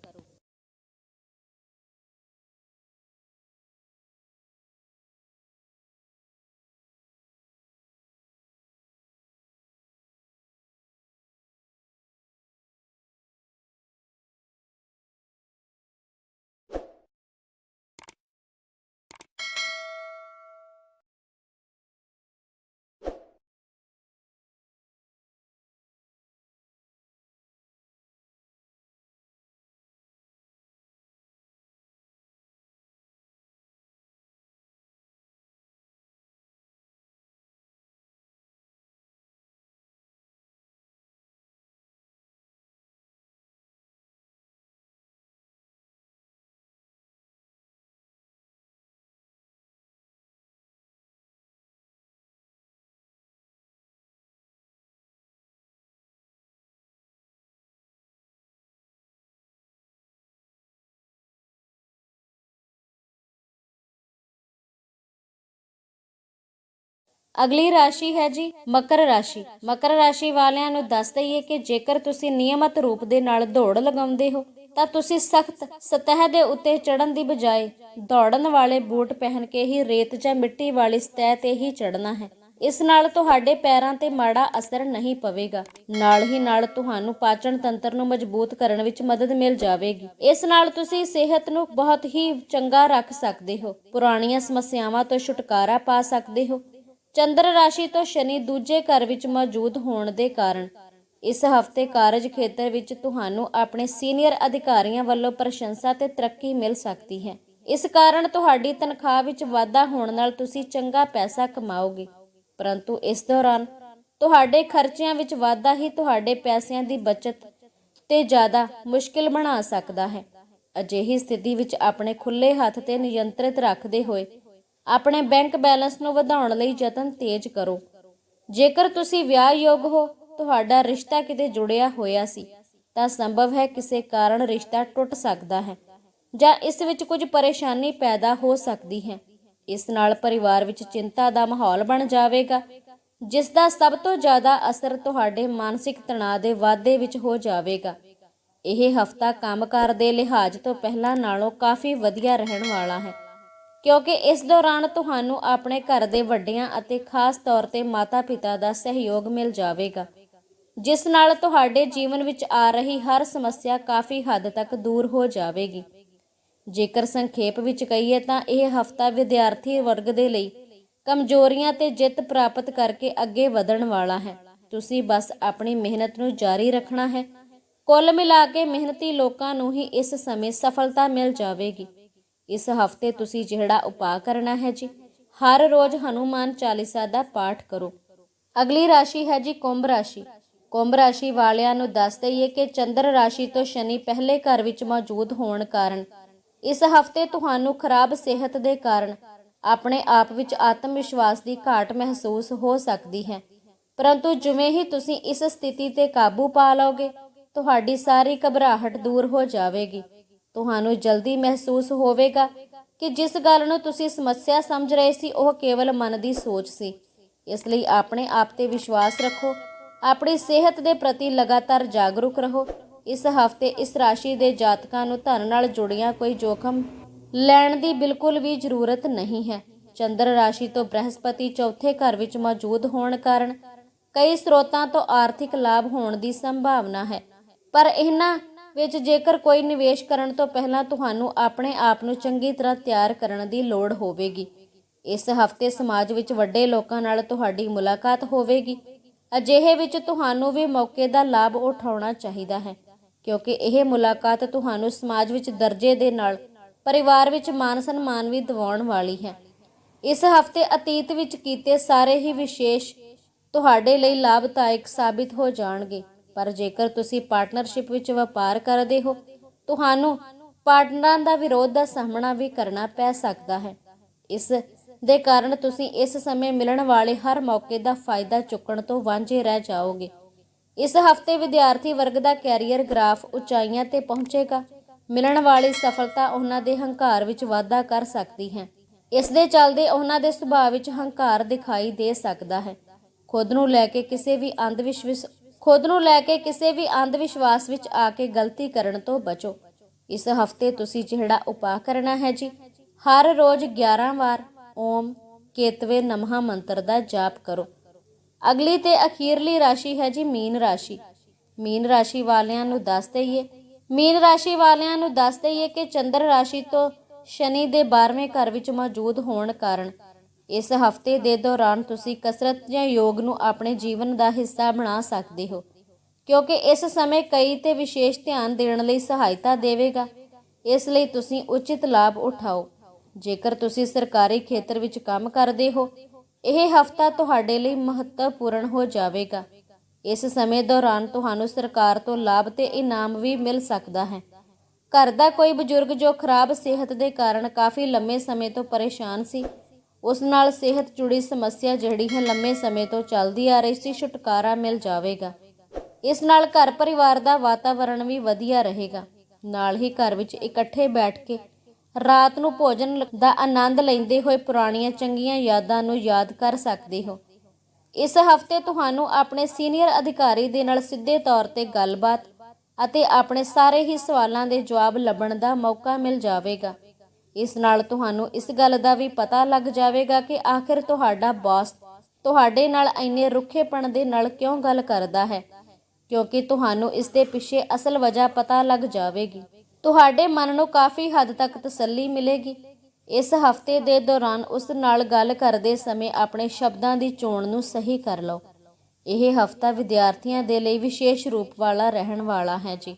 S1: ਅਗਲੀ ਰਾਸ਼ੀ ਹੈ ਜੀ ਮਕਰ ਰਾਸ਼ੀ। ਮਕਰ ਰਾਸ਼ੀ ਵਾਲਿਆਂ ਨੂੰ ਦੱਸ ਦਈਏ ਕਿ ਜੇਕਰ ਤੁਸੀਂ ਨਿਯਮਤ ਰੂਪ ਦੇ ਨਾਲ ਦੌੜ ਲਗਾਉਂਦੇ ਹੋ, ਤਾਂ ਤੁਸੀਂ ਸਖਤ ਸਤਹ ਦੇ ਉੱਤੇ ਚੜਨ ਦੀ ਬਜਾਏ ਦੌੜਨ ਵਾਲੇ ਬੂਟ ਪਹਿਨ ਕੇ ਹੀ ਰੇਤ ਜਾਂ ਮਿੱਟੀ ਵਾਲੀ ਸਤਹ ਤੇ ਹੀ ਚੜਨਾ ਹੈ। ਇਸ ਨਾਲ ਤੁਹਾਡੇ ਪੈਰਾਂ ਤੇ ਮਾੜਾ ਅਸਰ ਨਹੀਂ ਪਵੇਗਾ। ਨਾਲ ਹੀ ਨਾਲ ਤੁਹਾਨੂੰ ਪਾਚਨ ਤੰਤਰ ਨੂੰ ਮਜ਼ਬੂਤ ਕਰਨ ਵਿੱਚ ਮਦਦ ਮਿਲ ਜਾਵੇਗੀ। ਇਸ ਨਾਲ ਤੁਸੀਂ ਸਿਹਤ ਨੂੰ ਬਹੁਤ ਹੀ ਚੰਗਾ ਰੱਖ ਸਕਦੇ ਹੋ। ਪੁਰਾਣੀਆਂ ਸਮੱਸਿਆਵਾਂ ਤੋਂ ਛੁਟਕਾਰਾ ਪਾ ਸਕਦੇ ਹੋ। ਚੰਦਰ ਰਾਸ਼ੀ ਤੋਂ ਸ਼ਨੀ ਦੂਜੇ ਘਰ ਵਿੱਚ ਮੌਜੂਦ ਹੋਣ ਦੇ ਕਾਰਨ ਇਸ ਹਫ਼ਤੇ ਕਾਰਜ ਖੇਤਰ ਵਿੱਚ ਤੁਹਾਨੂੰ ਆਪਣੇ ਸੀਨੀਅਰ ਅਧਿਕਾਰੀਆਂ ਵੱਲੋਂ ਪ੍ਰਸ਼ੰਸਾ ਤੇ ਤਰੱਕੀ ਮਿਲ ਸਕਦੀ ਹੈ। ਇਸ ਕਾਰਨ ਤੁਹਾਡੀ ਤਨਖਾਹ ਵਿੱਚ ਵਾਧਾ ਹੋਣ ਨਾਲ ਤੁਸੀਂ ਚੰਗਾ ਪੈਸਾ ਕਮਾਓਗੇ। ਪਰੰਤੂ ਇਸ ਦੌਰਾਨ ਤੁਹਾਡੇ ਖਰਚਿਆਂ ਵਿੱਚ ਵਾਧਾ ਹੀ ਤੁਹਾਡੇ ਪੈਸਿਆਂ ਦੀ ਬਚਤ ਤੇ ਜ਼ਿਆਦਾ ਮੁਸ਼ਕਿਲ ਬਣਾ ਸਕਦਾ ਹੈ। ਅਜਿਹੀ ਸਥਿਤੀ ਵਿੱਚ ਆਪਣੇ ਖੁੱਲੇ ਹੱਥ ਤੇ ਨਿਯੰਤਰਿਤ ਰੱਖਦੇ ਹੋਏ ਆਪਣੇ ਬੈਂਕ ਬੈਲੈਂਸ ਨੂੰ ਵਧਾਉਣ ਲਈ ਯਤਨ ਤੇਜ਼ ਕਰੋ। ਜੇਕਰ ਤੁਸੀਂ ਵਿਆਹ ਯੋਗ ਹੋ, ਤੁਹਾਡਾ ਰਿਸ਼ਤਾ ਕਿਤੇ ਜੁੜਿਆ ਹੋਇਆ ਸੀ, ਤਾਂ ਸੰਭਵ ਹੈ ਕਿਸੇ ਕਾਰਨ ਰਿਸ਼ਤਾ ਟੁੱਟ ਸਕਦਾ ਹੈ, ਜਾਂ ਇਸ ਵਿੱਚ ਕੁਝ ਪਰੇਸ਼ਾਨੀ ਪੈਦਾ ਹੋ ਸਕਦੀ ਹੈ। ਇਸ ਨਾਲ ਪਰਿਵਾਰ ਵਿੱਚ ਚਿੰਤਾ ਦਾ ਮਾਹੌਲ ਬਣ ਜਾਵੇਗਾ, ਜਿਸ ਦਾ ਸਭ ਤੋਂ ਜ਼ਿਆਦਾ ਅਸਰ ਤੁਹਾਡੇ ਮਾਨਸਿਕ ਤਣਾਅ ਦੇ ਵਾਧੇ ਵਿੱਚ ਹੋ ਜਾਵੇਗਾ। ਇਹ ਹਫਤਾ ਕੰਮਕਾਰ ਦੇ ਲਿਹਾਜ਼ ਤੋਂ ਪਹਿਲਾਂ ਨਾਲੋਂ ਕਾਫੀ ਵਧੀਆ ਰਹਿਣ ਵਾਲਾ ਹੈ। ਕਿਉਂਕਿ ਇਸ ਦੌਰਾਨ ਤੁਹਾਨੂੰ ਆਪਣੇ ਘਰ ਦੇ ਵੱਡਿਆਂ ਅਤੇ ਖਾਸ ਤੌਰ ਤੇ ਮਾਤਾ-ਪਿਤਾ ਦਾ ਸਹਿਯੋਗ ਮਿਲ ਜਾਵੇਗਾ, ਜਿਸ ਨਾਲ ਤੁਹਾਡੇ ਜੀਵਨ ਵਿੱਚ ਆ ਰਹੀ ਹਰ ਸਮੱਸਿਆ ਕਾਫੀ ਹੱਦ ਤੱਕ ਦੂਰ ਹੋ ਜਾਵੇਗੀ। ਜੇਕਰ ਸੰਖੇਪ ਵਿੱਚ ਕਹੀਏ ਤਾਂ ਇਹ ਹਫਤਾ ਵਿਦਿਆਰਥੀ ਵਰਗ ਦੇ ਲਈ ਕਮਜ਼ੋਰੀਆਂ ਤੇ ਜਿੱਤ ਪ੍ਰਾਪਤ ਕਰਕੇ ਅੱਗੇ ਵਧਣ ਵਾਲਾ ਹੈ। ਤੁਸੀਂ ਬਸ ਆਪਣੀ ਮਿਹਨਤ ਨੂੰ ਜਾਰੀ ਰੱਖਣਾ ਹੈ। ਕੁੱਲ ਮਿਲਾ ਕੇ ਮਿਹਨਤੀ ਲੋਕਾਂ ਨੂੰ ਹੀ ਇਸ ਸਮੇਂ ਸਫਲਤਾ ਮਿਲ ਜਾਵੇਗੀ। ਇਸ ਹਫ਼ਤੇ ਤੁਸੀਂ ਜਿਹੜਾ ਉਪਾਅ ਕਰਨਾ ਹੈ ਜੀ, ਹਰ ਰੋਜ਼ ਹਨੂਮਾਨ ਚਾਲੀਸਾ ਦਾ ਪਾਠ ਕਰੋ। ਅਗਲੀ ਰਾਸ਼ੀ ਹੈ ਜੀ ਕੁੰਭ ਰਾਸ਼ੀ। ਕੁੰਭ ਰਾਸ਼ੀ ਵਾਲਿਆਂ ਨੂੰ ਦੱਸ ਦਈਏ ਕਿ ਚੰਦਰ ਰਾਸ਼ੀ ਤੋਂ ਸ਼ਨੀ ਪਹਿਲੇ ਘਰ ਵਿੱਚ ਮੌਜੂਦ ਹੋਣ ਕਾਰਨ, ਇਸ ਹਫ਼ਤੇ ਤੁਹਾਨੂੰ ਖਰਾਬ ਸਿਹਤ ਦੇ ਕਾਰਨ ਆਪਣੇ ਆਪ ਵਿੱਚ ਆਤਮ ਵਿਸ਼ਵਾਸ ਦੀ ਘਾਟ ਮਹਿਸੂਸ ਹੋ ਸਕਦੀ ਹੈ। ਪਰੰਤੂ ਜਿਵੇਂ ਹੀ ਤੁਸੀਂ ਇਸ ਸਥਿਤੀ ਤੇ ਕਾਬੂ ਪਾ ਲਓਗੇ, ਤੁਹਾਡੀ ਸਾਰੀ ਘਬਰਾਹਟ ਦੂਰ ਹੋ ਜਾਵੇਗੀ। ਤੁਹਾਨੂੰ ਜਲਦੀ ਮਹਿਸੂਸ ਹੋਵੇਗਾ ਕਿ ਜਿਸ ਗੱਲ ਨੂੰ ਤੁਸੀਂ ਸਮੱਸਿਆ ਸਮਝ ਰਹੇ ਸੀ, ਉਹ ਕੇਵਲ ਮਨ ਦੀ ਸੋਚ ਸੀ। ਇਸ ਲਈ ਆਪਣੇ ਆਪ ਤੇ ਵਿਸ਼ਵਾਸ ਰੱਖੋ। ਆਪਣੀ ਸਿਹਤ ਦੇ ਪ੍ਰਤੀ ਲਗਾਤਾਰ ਜਾਗਰੂਕ ਰਹੋ। ਇਸ ਹਫ਼ਤੇ ਇਸ ਰਾਸ਼ੀ ਦੇ ਜਾਤਕਾਂ ਨੂੰ ਧਨ ਨਾਲ ਜੁੜੀਆਂ ਕੋਈ ਜੋਖਮ ਲੈਣ ਦੀ ਬਿਲਕੁਲ ਵੀ ਜ਼ਰੂਰਤ ਨਹੀਂ ਹੈ। ਚੰਦਰ ਰਾਸ਼ੀ ਤੋਂ ਬ੍ਰਹਸਪਤੀ ਚੌਥੇ ਘਰ ਵਿੱਚ ਮੌਜੂਦ ਹੋਣ ਕਾਰਨ ਕਈ ਸਰੋਤਾਂ ਤੋਂ ਆਰਥਿਕ ਲਾਭ ਹੋਣ ਦੀ ਸੰਭਾਵਨਾ ਹੈ। ਪਰ ਇਹਨਾਂ ਵਿੱਚ ਜੇਕਰ ਕੋਈ ਨਿਵੇਸ਼ ਕਰਨ ਤੋਂ ਪਹਿਲਾਂ ਤੁਹਾਨੂੰ ਆਪਣੇ ਆਪ ਨੂੰ ਚੰਗੀ ਤਰ੍ਹਾਂ ਤਿਆਰ ਕਰਨ ਦੀ ਲੋੜ ਹੋਵੇਗੀ। ਇਸ ਹਫ਼ਤੇ ਸਮਾਜ ਵਿੱਚ ਵੱਡੇ ਲੋਕਾਂ ਨਾਲ ਤੁਹਾਡੀ ਮੁਲਾਕਾਤ ਹੋਵੇਗੀ। ਅਜਿਹੇ ਵਿੱਚ ਤੁਹਾਨੂੰ ਵੀ ਮੌਕੇ ਦਾ ਲਾਭ ਉਠਾਉਣਾ ਚਾਹੀਦਾ ਹੈ, ਕਿਉਂਕਿ ਇਹ ਮੁਲਾਕਾਤ ਤੁਹਾਨੂੰ ਸਮਾਜ ਵਿੱਚ ਦਰਜੇ ਦੇ ਨਾਲ, ਪਰਿਵਾਰ ਵਿੱਚ ਮਾਨ ਸਨਮਾਨ ਵੀ ਦਿਵਾਉਣ ਵਾਲੀ ਹੈ। ਇਸ ਹਫ਼ਤੇ ਅਤੀਤ ਵਿੱਚ ਕੀਤੇ ਸਾਰੇ ਹੀ ਵਿਸ਼ੇਸ਼ ਤੁਹਾਡੇ ਲਈ ਲਾਭਦਾਇਕ ਸਾਬਿਤ ਹੋ ਜਾਣਗੇ। ਪਰ ਜੇਕਰ ਤੁਸੀਂ ਪਾਰਟਨਰਸ਼ਿਪ ਵਿੱਚ ਵਪਾਰ ਕਰਦੇ ਹੋ, ਤੁਹਾਨੂੰ ਪਾਰਟਨਰਾਂ ਦਾ ਵਿਰੋਧ ਦਾ ਸਾਹਮਣਾ ਵੀ ਕਰਨਾ ਪੈ ਸਕਦਾ ਹੈ। ਇਸ ਦੇ ਕਾਰਨ ਤੁਸੀਂ ਇਸ ਸਮੇਂ ਮਿਲਣ ਵਾਲੇ ਹਰ ਮੌਕੇ ਦਾ ਫਾਇਦਾ ਚੁੱਕਣ ਤੋਂ ਵਾਂਝੇ ਰਹਿ ਜਾਓਗੇ। ਇਸ ਹਫ਼ਤੇ ਵਿਦਿਆਰਥੀ ਵਰਗ ਦਾ ਕੈਰੀਅਰ ਗ੍ਰਾਫ ਉਚਾਈਆਂ ਤੇ ਪਹੁੰਚੇਗਾ। ਮਿਲਣ ਵਾਲੀ ਸਫਲਤਾ ਉਹਨਾਂ ਦੇ ਹੰਕਾਰ ਵਿੱਚ ਵਾਧਾ ਕਰ ਸਕਦੀ ਹੈ। ਇਸ ਦੇ ਚੱਲਦੇ ਉਹਨਾਂ ਦੇ ਸੁਭਾਅ ਵਿੱਚ ਹੰਕਾਰ ਦਿਖਾਈ ਦੇ ਸਕਦਾ ਹੈ। ਖੁਦ ਨੂੰ ਲੈ ਕੇ ਕਿਸੇ ਵੀ ਅੰਧ ਵਿਸ਼ਵਾਸ ਖੁਦ ਨੂੰ ਲੈ ਕੇ ਕਿਸੇ ਵੀ ਅੰਧ ਵਿਸ਼ਵਾਸ ਵਿੱਚ ਆ ਕੇ ਗਲਤੀ ਕਰਨ ਤੋਂ ਬਚੋ। ਇਸ ਹਫ਼ਤੇ ਤੁਸੀਂ ਜਿਹੜਾ ਉਪਾਅ ਕਰਨਾ ਹੈ ਜੀ, ਹਰ ਰੋਜ਼ 11 ਵਾਰ ਓਮ ਕੇਤਵੇ ਨਮਹਾ ਮੰਤਰ ਦਾ ਜਾਪ ਕਰੋ। ਅਗਲੀ ਤੇ ਅਖੀਰਲੀ ਰਾਸ਼ੀ ਹੈ ਜੀ ਮੀਨ ਰਾਸ਼ੀ। ਮੀਨ ਰਾਸ਼ੀ ਵਾਲਿਆਂ ਨੂੰ ਦੱਸ ਦਈਏ। ਮੀਨ ਰਾਸ਼ੀ ਵਾਲਿਆਂ ਨੂੰ ਦੱਸ ਦਈਏ ਕਿ ਚੰਦਰ ਰਾਸ਼ੀ ਤੋਂ ਸ਼ਨੀ ਦੇ 12ਵੇਂ ਘਰ ਵਿੱਚ ਮੌਜੂਦ ਹੋਣ ਕਾਰਨ ਇਸ ਹਫ਼ਤੇ ਦੇ ਦੌਰਾਨ ਤੁਸੀਂ ਕਸਰਤ ਜਾਂ ਯੋਗ ਨੂੰ ਆਪਣੇ ਜੀਵਨ ਦਾ ਹਿੱਸਾ ਬਣਾ ਸਕਦੇ ਹੋ, ਕਿਉਂਕਿ ਇਸ ਸਮੇਂ ਕਈ ਤੇ ਵਿਸ਼ੇਸ਼ ਧਿਆਨ ਦੇਣ ਲਈ ਸਹਾਇਤਾ ਦੇਵੇਗਾ। ਇਸ ਲਈ ਤੁਸੀਂ ਉਚਿਤ ਲਾਭ ਉਠਾਓ। ਜੇਕਰ ਤੁਸੀਂ ਸਰਕਾਰੀ ਖੇਤਰ ਵਿੱਚ ਕੰਮ ਕਰਦੇ ਹੋ, ਇਹ ਹਫਤਾ ਤੁਹਾਡੇ ਲਈ ਮਹੱਤਵਪੂਰਨ ਹੋ ਜਾਵੇਗਾ। ਇਸ ਸਮੇਂ ਦੌਰਾਨ ਤੁਹਾਨੂੰ ਸਰਕਾਰ ਤੋਂ ਲਾਭ ਤੇ ਇਨਾਮ ਵੀ ਮਿਲ ਸਕਦਾ ਹੈ। ਘਰ ਦਾ ਕੋਈ ਬਜ਼ੁਰਗ ਜੋ ਖਰਾਬ ਸਿਹਤ ਦੇ ਕਾਰਨ ਕਾਫੀ ਲੰਮੇ ਸਮੇਂ ਤੋਂ ਪਰੇਸ਼ਾਨ ਸੀ ਉਸ ਨਾਲ ਸਿਹਤ ਜੁੜੀ ਸਮੱਸਿਆ ਜਿਹੜੀ ਹੈ ਲੰਮੇ ਸਮੇਂ ਤੋਂ ਚੱਲਦੀ ਆ ਰਹੀ ਸੀ, ਛੁਟਕਾਰਾ ਮਿਲ ਜਾਵੇਗਾ। ਇਸ ਨਾਲ ਘਰ ਪਰਿਵਾਰ ਦਾ ਵਾਤਾਵਰਣ ਵੀ ਵਧੀਆ ਰਹੇਗਾ। ਨਾਲ ਹੀ ਘਰ ਵਿੱਚ ਇਕੱਠੇ ਬੈਠ ਕੇ ਰਾਤ ਨੂੰ ਭੋਜਨ ਦਾ ਆਨੰਦ ਲੈਂਦੇ ਹੋਏ ਪੁਰਾਣੀਆਂ ਚੰਗੀਆਂ ਯਾਦਾਂ ਨੂੰ ਯਾਦ ਕਰ ਸਕਦੇ ਹੋ। ਇਸ ਹਫ਼ਤੇ ਤੁਹਾਨੂੰ ਆਪਣੇ ਸੀਨੀਅਰ ਅਧਿਕਾਰੀ ਦੇ ਨਾਲ ਸਿੱਧੇ ਤੌਰ ਤੇ ਗੱਲਬਾਤ ਅਤੇ ਆਪਣੇ ਸਾਰੇ ਹੀ ਸਵਾਲਾਂ ਦੇ ਜਵਾਬ ਲੱਭਣ ਦਾ ਮੌਕਾ ਮਿਲ ਜਾਵੇਗਾ। ਇਸ ਨਾਲ ਤੁਹਾਨੂੰ ਇਸ ਗੱਲ ਦਾ ਵੀ ਪਤਾ ਲੱਗ ਜਾਵੇਗਾ ਕਿ ਆਖਿਰ ਤੁਹਾਡਾ ਬੌਸ ਤੁਹਾਡੇ ਨਾਲ ਇੰਨੇ ਰੁੱਖੇਪਣ ਦੇ ਨਾਲ ਕਿਉਂ ਗੱਲ ਕਰਦਾ ਹੈ? ਕਿਉਂਕਿ ਤੁਹਾਨੂੰ ਇਸ ਦੇ ਪਿੱਛੇ ਅਸਲ ਵਜ੍ਹਾ ਪਤਾ ਲੱਗ ਜਾਵੇਗੀ। ਤੁਹਾਡੇ ਮਨ ਨੂੰ ਕਾਫੀ ਹੱਦ ਤੱਕ ਤਸੱਲੀ ਮਿਲੇਗੀ। ਇਸ ਹਫ਼ਤੇ ਦੇ ਦੌਰਾਨ ਉਸ ਨਾਲ ਗੱਲ ਕਰਦੇ ਸਮੇਂ ਆਪਣੇ ਸ਼ਬਦਾਂ ਦੀ ਚੋਣ ਨੂੰ ਸਹੀ ਕਰ ਲਓ। ਇਹ ਹਫਤਾ ਵਿਦਿਆਰਥੀਆਂ ਦੇ ਲਈ ਵਿਸ਼ੇਸ਼ ਰੂਪ ਵਾਲਾ ਰਹਿਣ ਵਾਲਾ ਹੈ ਜੀ।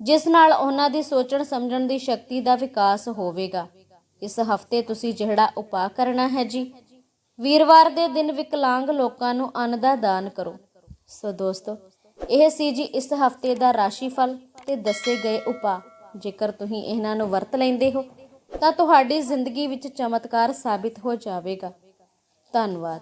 S1: ਜਿਸ ਨਾਲ ਉਹਨਾਂ ਦੀ ਸੋਚਣ ਸਮਝਣ ਦੀ ਸ਼ਕਤੀ ਦਾ ਵਿਕਾਸ ਹੋਵੇਗਾ। ਇਸ ਹਫ਼ਤੇ ਤੁਸੀਂ ਜਿਹੜਾ ਉਪਾਅ ਕਰਨਾ ਹੈ ਜੀ, ਵੀਰਵਾਰ ਦੇ ਦਿਨ ਵਿਕਲਾਂਗ ਲੋਕਾਂ ਨੂੰ ਅੰਨ ਦਾ ਦਾਨ ਕਰੋ। ਸੋ ਦੋਸਤੋ, ਇਹ ਸੀ ਜੀ ਇਸ ਹਫ਼ਤੇ ਦਾ ਰਾਸ਼ੀਫਲ ਤੇ ਦੱਸੇ ਗਏ ਉਪਾਅ। ਜੇਕਰ ਤੁਸੀਂ ਇਹਨਾਂ ਨੂੰ ਵਰਤ ਲੈਂਦੇ ਹੋ, ਤਾਂ ਤੁਹਾਡੀ ਜ਼ਿੰਦਗੀ ਵਿੱਚ ਚਮਤਕਾਰ ਸਾਬਿਤ ਹੋ ਜਾਵੇਗਾ। ਧੰਨਵਾਦ।